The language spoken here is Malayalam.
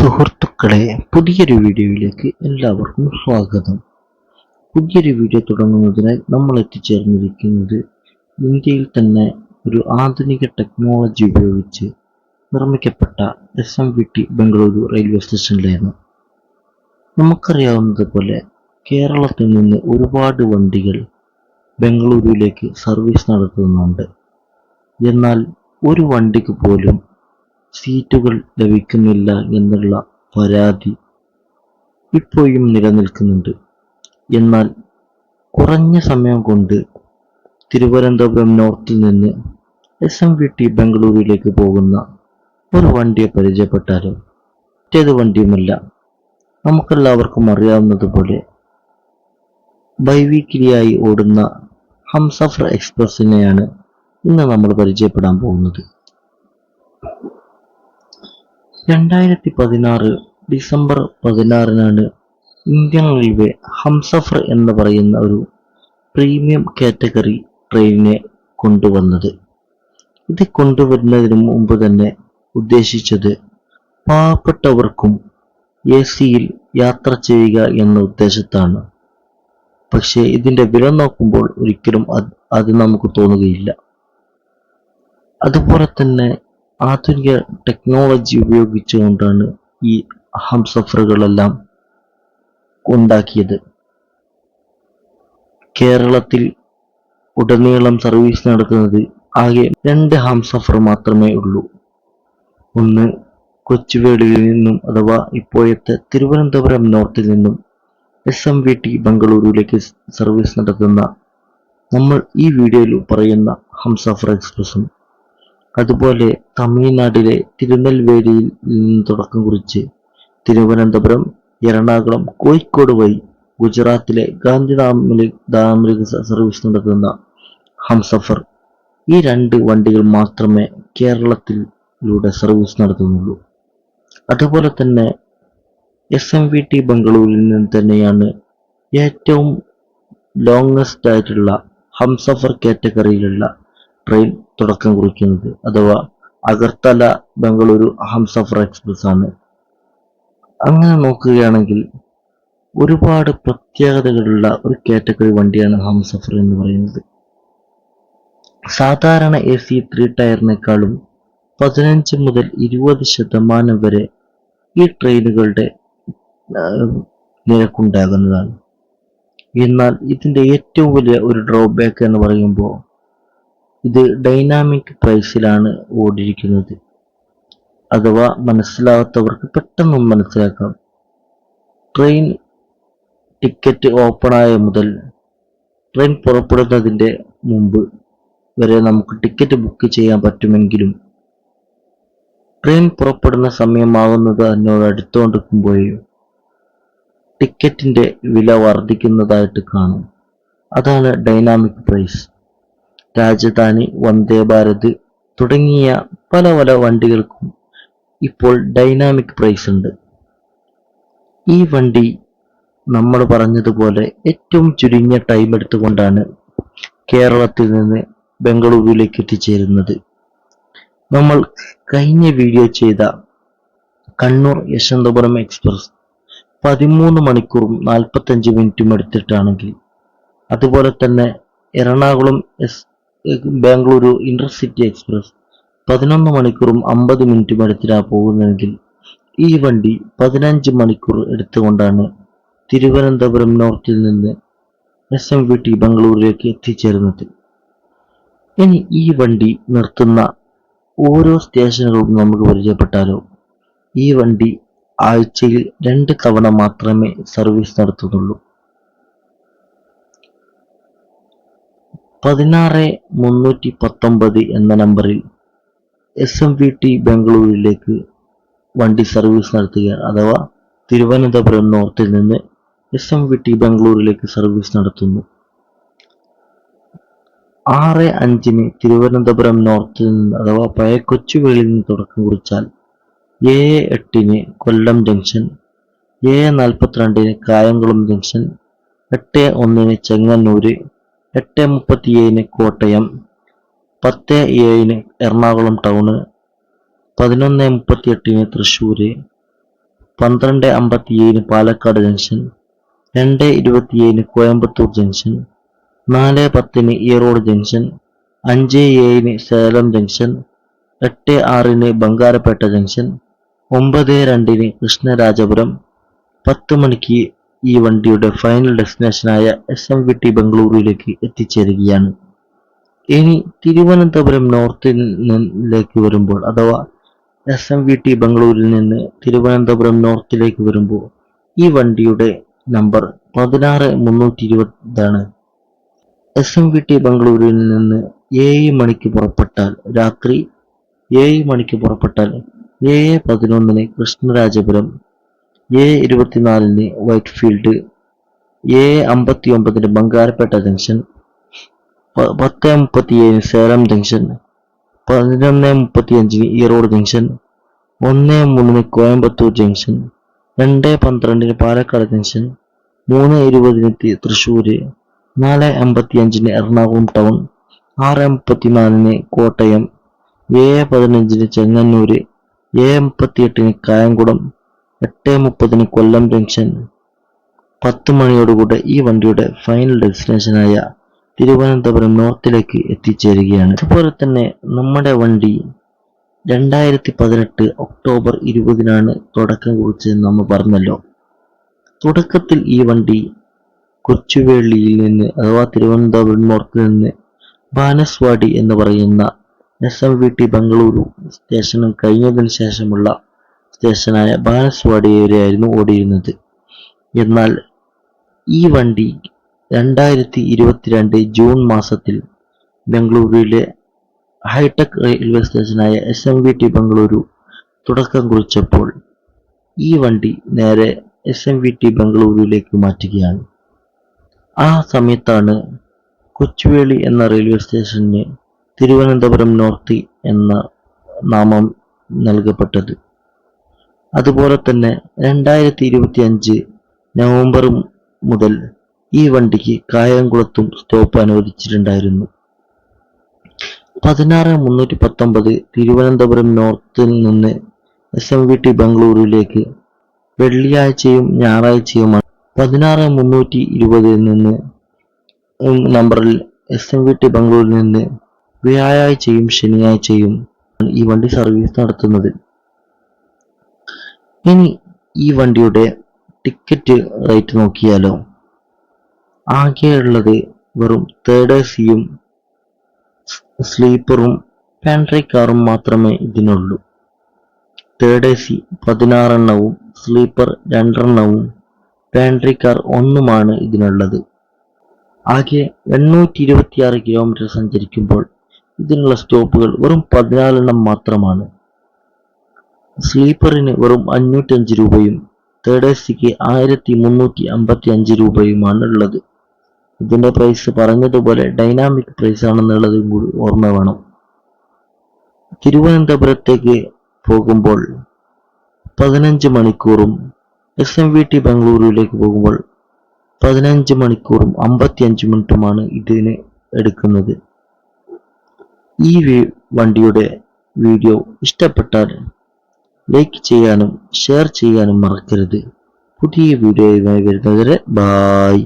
സുഹൃത്തുക്കളെ പുതിയൊരു വീഡിയോയിലേക്ക് എല്ലാവർക്കും സ്വാഗതം. പുതിയൊരു വീഡിയോ തുടങ്ങുന്നതിനായി നമ്മൾ എത്തിച്ചേർന്നിരിക്കുന്നത് ഇന്ത്യയിൽ തന്നെ ഒരു ആധുനിക ടെക്നോളജി ഉപയോഗിച്ച് നിർമ്മിക്കപ്പെട്ട S M V T Bengaluru railway സ്റ്റേഷനിലായിരുന്നു നമുക്കറിയാവുന്നതുപോലെ കേരളത്തിൽ നിന്ന് ഒരുപാട് വണ്ടികൾ ബംഗളൂരുവിലേക്ക് സർവീസ് നടത്തുന്നുണ്ട്. എന്നാൽ ഒരു വണ്ടിക്ക് പോലും സീറ്റുകൾ ലഭിക്കുന്നില്ല എന്നുള്ള പരാതി ഇപ്പോഴും നിലനിൽക്കുന്നുണ്ട്. എന്നാൽ കുറഞ്ഞ സമയം കൊണ്ട് തിരുവനന്തപുരം നോർത്തിൽ നിന്ന് എസ് എം വി ടി പോകുന്ന ഒരു വണ്ടിയെ പരിചയപ്പെട്ടാലും മറ്റേത് വണ്ടിയുമല്ല. നമുക്കെല്ലാവർക്കും അറിയാവുന്നതുപോലെ ബൈവീക്കിലിയായി ഓടുന്ന ഹംസഫർ എക്സ്പ്രസ്സിനെയാണ് ഇന്ന് നമ്മൾ പരിചയപ്പെടാൻ പോകുന്നത്. രണ്ടായിരത്തി പതിനാറ് ഡിസംബർ പതിനാറിനാണ് ഇന്ത്യൻ റെയിൽവേ ഹംസഫർ എന്ന് പറയുന്ന ഒരു പ്രീമിയം കാറ്റഗറി ട്രെയിനിനെ കൊണ്ടുവന്നത്. ഇത് കൊണ്ടുവരുന്നതിന് മുമ്പ് തന്നെ ഉദ്ദേശിച്ചത് പാവപ്പെട്ടവർക്കും എ സിയിൽ യാത്ര ചെയ്യുക എന്ന ഉദ്ദേശത്താണ്. പക്ഷേ ഇതിന്റെ വില നോക്കുമ്പോൾ ഒരിക്കലും അത് നമുക്ക് തോന്നുകയില്ല. അതുപോലെ തന്നെ ആധുനിക ടെക്നോളജി ഉപയോഗിച്ചുകൊണ്ടാണ് ഈ ഹംസഫറുകളെല്ലാം ഉണ്ടാക്കിയത്. കേരളത്തിൽ ഉടനീളം സർവീസ് നടത്തുന്നത് ആകെ രണ്ട് ഹംസഫർ മാത്രമേ ഉള്ളൂ. ഒന്ന് കൊച്ചുവേളിയിൽ നിന്നും അഥവാ ഇപ്പോഴത്തെ തിരുവനന്തപുരം നോർത്തിൽ നിന്നും എസ് എം വി ടി ബംഗളൂരുവിലേക്ക് സർവീസ് നടത്തുന്ന നമ്മൾ ഈ വീഡിയോയിൽ പറയുന്ന ഹംസഫർ എക്സ്പ്രസും അതുപോലെ തമിഴ്നാട്ടിലെ തിരുനെൽവേലിയിൽ നിന്ന് തുടക്കം കുറിച്ച് തിരുവനന്തപുരം എറണാകുളം കോഴിക്കോട് വഴി ഗുജറാത്തിലെ ഗാന്ധിധാമിലെ ഡാമിലേക്ക് സർവീസ് നടത്തുന്ന ഹംസഫർ ഈ രണ്ട് വണ്ടികൾ മാത്രമേ കേരളത്തിലൂടെ സർവീസ് നടത്തുന്നുള്ളൂ. അതുപോലെ തന്നെ എസ് എം വി ടി ബംഗളൂരിൽ നിന്ന് തന്നെയാണ് ഏറ്റവും ലോങ്സ്റ്റ് ആയിട്ടുള്ള ഹംസഫർ കാറ്റഗറിയിലുള്ള ട്രെയിൻ തുടക്കം കുറിക്കുന്നത്. അഥവാ അഗർത്തല ബംഗളൂരു ഹംസഫർ എക്സ്പ്രസ് ആണ് അങ്ങനെ നോക്കുകയാണെങ്കിൽ ഒരുപാട് പ്രത്യേകതകളുള്ള ഒരു കാറ്റഗറി വണ്ടിയാണ് ഹംസഫർ എന്ന് പറയുന്നത്. സാധാരണ എ സി ത്രീ ടയറിനേക്കാളും പതിനഞ്ച് മുതൽ ഇരുപത് ശതമാനം വരെ ഈ ട്രെയിനുകളുടെ നിരക്കുണ്ടാകുന്നതാണ്. എന്നാൽ ഇതിന്റെ ഏറ്റവും വലിയ ഒരു ഡ്രോബാക്ക് എന്ന് പറയുമ്പോൾ ഇത് ഡൈനാമിക് പ്രൈസിലാണ് ഓടിയിരിക്കുന്നത്. അഥവാ മനസ്സിലാകാത്തവർക്ക് പെട്ടെന്ന് മനസ്സിലാക്കാം. ട്രെയിൻ ടിക്കറ്റ് ഓപ്പണായ മുതൽ ട്രെയിൻ പുറപ്പെടുന്നതിന്റെ മുമ്പ് വരെ നമുക്ക് ടിക്കറ്റ് ബുക്ക് ചെയ്യാൻ പറ്റുമെങ്കിലും ട്രെയിൻ പുറപ്പെടുന്ന സമയമാകുന്നത് അതിനോട് അടുത്തുകൊണ്ടിരിക്കുമ്പോഴേ ടിക്കറ്റിന്റെ വില വർദ്ധിക്കുന്നതായിട്ട് കാണും. അതാണ് ഡൈനാമിക് പ്രൈസ് രാജധാനി വന്ദേ ഭാരത് തുടങ്ങിയ പല പല വണ്ടികൾക്കും ഇപ്പോൾ ഡൈനാമിക് പ്രൈസ് ഉണ്ട്. ഈ വണ്ടി നമ്മൾ പറഞ്ഞതുപോലെ ഏറ്റവും ചുരുങ്ങിയ ടൈം എടുത്തുകൊണ്ടാണ് കേരളത്തിൽ നിന്ന് ബംഗളൂരുവിലേക്ക് എത്തിച്ചേരുന്നത്. നമ്മൾ കഴിഞ്ഞ വീഡിയോ ചെയ്ത കണ്ണൂർ യശവന്തപുരം എക്സ്പ്രസ് പതിമൂന്ന് മണിക്കൂറും നാൽപ്പത്തഞ്ച് മിനിറ്റും എടുത്തിട്ടാണെങ്കിൽ അതുപോലെ തന്നെ Ernakulam S Bangalore intercity express. പതിനൊന്ന് മണിക്കൂറും അമ്പത് മിനിറ്റും എടുത്തിട്ടാണ് പോകുന്നതെങ്കിൽ ഈ വണ്ടി പതിനഞ്ച് മണിക്കൂർ എടുത്തുകൊണ്ടാണ് തിരുവനന്തപുരം നോർത്തിൽ നിന്ന് എസ് എം വി ടി ബംഗളൂരിലേക്ക് എത്തിച്ചേരുന്നത് ഇനി ഈ വണ്ടി നിർത്തുന്ന ഓരോ സ്റ്റേഷനുകളും നമുക്ക് പരിചയപ്പെട്ടാലോ? ഈ വണ്ടി ആഴ്ചയിൽ രണ്ട് തവണ മാത്രമേ സർവീസ് നടത്തുന്നുള്ളൂ. പതിനാറ് മുന്നൂറ്റി പത്തൊമ്പത് എന്ന നമ്പറിൽ എസ് എം വി ടി ബംഗളൂരുവിലേക്ക് വണ്ടി സർവീസ് നടത്തുക അഥവാ തിരുവനന്തപുരം നോർത്തിൽ നിന്ന് എസ് എം വി ടി ബംഗളൂരിലേക്ക് സർവീസ് നടത്തുന്നു. ആറ് അഞ്ചിന് തിരുവനന്തപുരം നോർത്തിൽ നിന്ന് അഥവാ പഴയ കൊച്ചുവേളിയിൽ നിന്ന് തുടക്കം കുറിച്ചാൽ ഏഴ് എട്ടിന് കൊല്ലം ജംഗ്ഷൻ ഏഴ് നാൽപ്പത്തിരണ്ടിന് കായംകുളം ജംഗ്ഷൻ എട്ട് ഒന്നിന് ചെങ്ങന്നൂര് എട്ട് മുപ്പത്തിയേഴിന് കോട്ടയം പത്ത് ഏഴിന് എറണാകുളം ടൗണ് പതിനൊന്ന് മുപ്പത്തിയെട്ടിന് തൃശ്ശൂർ പന്ത്രണ്ട് അമ്പത്തിയേഴിന് പാലക്കാട് ജംഗ്ഷൻ രണ്ട് ഇരുപത്തിയേഴിന് കോയമ്പത്തൂർ ജംഗ്ഷൻ നാല് പത്തിന് ഈറോഡ് ജംഗ്ഷൻ അഞ്ച് ഏഴിന് സേലം ജംഗ്ഷൻ എട്ട് ആറിന് ബംഗാരപേട്ട ജംഗ്ഷൻ ഒമ്പത് രണ്ടിന് കൃഷ്ണരാജപുരം പത്ത് മണിക്ക് ഈ വണ്ടിയുടെ ഫൈനൽ ഡെസ്റ്റിനേഷനായ എസ് എം വി ടി ബംഗളൂരുവിലേക്ക് എത്തിച്ചേരുകയാണ്. ഇനി തിരുവനന്തപുരം നോർത്തിൽ നിന്നിലേക്ക് വരുമ്പോൾ അഥവാ എസ് എം വി ടി ബംഗളൂരിൽ നിന്ന് തിരുവനന്തപുരം നോർത്തിലേക്ക് വരുമ്പോൾ ഈ വണ്ടിയുടെ നമ്പർ പതിനാറ് മുന്നൂറ്റി ഇരുപതാണ് എസ് എം വി ടി ബംഗളൂരുവിൽ നിന്ന് ഏഴ് മണിക്ക് പുറപ്പെട്ടാൽ രാത്രി ഏഴ് മണിക്ക് പുറപ്പെട്ടാൽ ഏഴ് പതിനൊന്നിന് കൃഷ്ണരാജപുരം ഏഴ് ഇരുപത്തിനാലിന് വൈറ്റ് ഫീൽഡ് എ അമ്പത്തി ഒമ്പതിന് ബംഗാരപ്പേട്ട ജംഗ്ഷൻ പത്ത് പത്ത് മുപ്പത്തിയേഴിന് സേലം ജംഗ്ഷൻ പതിനൊന്ന് മുപ്പത്തിയഞ്ചിന് ഈറോഡ് ജംഗ്ഷൻ ഒന്ന് മൂന്നിന് കോയമ്പത്തൂർ ജംഗ്ഷൻ രണ്ട് പന്ത്രണ്ടിന് പാലക്കാട് ജംഗ്ഷൻ മൂന്ന് ഇരുപതിന് തൃശ്ശൂർ നാല് അമ്പത്തിയഞ്ചിന് എറണാകുളം ടൗൺ ആറ് മുപ്പത്തിനാലിന് കോട്ടയം ഏഴ് പതിനഞ്ചിന് ചെങ്ങന്നൂര് ഏഴ് മുപ്പത്തിയെട്ടിന് കായംകുളം എട്ട് മുപ്പതിന് കൊല്ലം ജംഗ്ഷൻ. പത്ത് മണിയോടുകൂടെ ഈ വണ്ടിയുടെ ഫൈനൽ ഡെസ്റ്റിനേഷനായ തിരുവനന്തപുരം നോർത്തിലേക്ക് എത്തിച്ചേരുകയാണ്. അതുപോലെ തന്നെ നമ്മുടെ വണ്ടി രണ്ടായിരത്തി പതിനെട്ട് ഒക്ടോബർ ഇരുപതിനാണ് തുടക്കം കുറിച്ചതെന്ന് നമ്മൾ പറഞ്ഞല്ലോ. തുടക്കത്തിൽ ഈ വണ്ടി കൊച്ചുവേളിയിൽ നിന്ന് അഥവാ തിരുവനന്തപുരം നോർത്തിൽ നിന്ന് ബാനസ്വാടി എന്ന് പറയുന്ന S M V T Bengaluru സ്റ്റേഷനും കഴിഞ്ഞതിന് ശേഷമുള്ള സ്റ്റേഷനായ ബാനസ്വാടി വരെയായിരുന്നു ഓടിയിരുന്നത്. എന്നാൽ ഈ വണ്ടി രണ്ടായിരത്തി ഇരുപത്തിരണ്ട് ജൂൺ മാസത്തിൽ ബംഗളൂരുവിലെ hi tech railway സ്റ്റേഷനായ S M V T Bengaluru തുടക്കം കുറിച്ചപ്പോൾ ഈ വണ്ടി നേരെ എസ് എം വി ടി ബംഗളൂരുവിലേക്ക് മാറ്റുകയാണ്. ആ സമയത്താണ് കൊച്ചുവേളി എന്ന റെയിൽവേ സ്റ്റേഷന് തിരുവനന്തപുരം നോർത്ത് എന്ന നാമം നൽകപ്പെട്ടത്. അതുപോലെ തന്നെ രണ്ടായിരത്തി ഇരുപത്തി അഞ്ച് നവംബർ മുതൽ ഈ വണ്ടിക്ക് കായംകുളത്തും സ്റ്റോപ്പ് അനുവദിച്ചിട്ടുണ്ടായിരുന്നു. പതിനാറ് മുന്നൂറ്റി പത്തൊമ്പത് തിരുവനന്തപുരം നോർത്തിൽ നിന്ന് എസ് എം വി ടി ബംഗളൂരുവിലേക്ക് വെള്ളിയാഴ്ചയും ഞായറാഴ്ചയുമാണ് പതിനാറ് മുന്നൂറ്റി ഇരുപതിൽ നിന്ന് നമ്പറിൽ എസ് എം വി ടി ബംഗളൂരിൽ നിന്ന് വ്യാഴാഴ്ചയും ശനിയാഴ്ചയും ഈ വണ്ടി സർവീസ് നടത്തുന്നത്. ഇനി ഈ വണ്ടിയുടെ ടിക്കറ്റ് റേറ്റ് നോക്കിയാലോ? ആകെയുള്ളത് വെറും തേർഡ് എ സിയും സ്ലീപ്പറും പാൻട്രി കാറും മാത്രമേ ഇതിനുള്ളൂ. തേർഡ് എ സി പതിനാറെണ്ണവും സ്ലീപ്പർ രണ്ടെണ്ണവും പാൻട്രി കാർ ഒന്നുമാണ് ഇതിനുള്ളത്. ആകെ എണ്ണൂറ്റി ഇരുപത്തിയാറ് കിലോമീറ്റർ സഞ്ചരിക്കുമ്പോൾ ഇതിനുള്ള സ്റ്റോപ്പുകൾ വെറും പതിനാലെണ്ണം മാത്രമാണ്. സ്ലീപ്പറിന് വെറും അഞ്ഞൂറ്റഞ്ച് രൂപയും തേർഡ് എ സിക്ക് ആയിരത്തി മുന്നൂറ്റി അമ്പത്തി അഞ്ച് രൂപയുമാണ് ഉള്ളത് ഇതിന്റെ പ്രൈസ് പറഞ്ഞതുപോലെ ഡൈനാമിക് പ്രൈസ് ആണെന്നുള്ളതും കൂടി ഓർമ്മ വേണം. തിരുവനന്തപുരത്തേക്ക് പോകുമ്പോൾ പതിനഞ്ച് മണിക്കൂറും എസ് എം വി ടി ബംഗളൂരുവിലേക്ക് പോകുമ്പോൾ പതിനഞ്ച് മണിക്കൂറും അമ്പത്തിയഞ്ച് മിനിറ്റുമാണ് ഇതിന് എടുക്കുന്നത്. ഈ വണ്ടിയുടെ വീഡിയോ ഇഷ്ടപ്പെട്ടാൽ ലൈക്ക് ചെയ്യാനും ഷെയർ ചെയ്യാനും മറക്കരുത്. പുതിയ വീഡിയോയുമായി വരുന്നവരെ ബായ്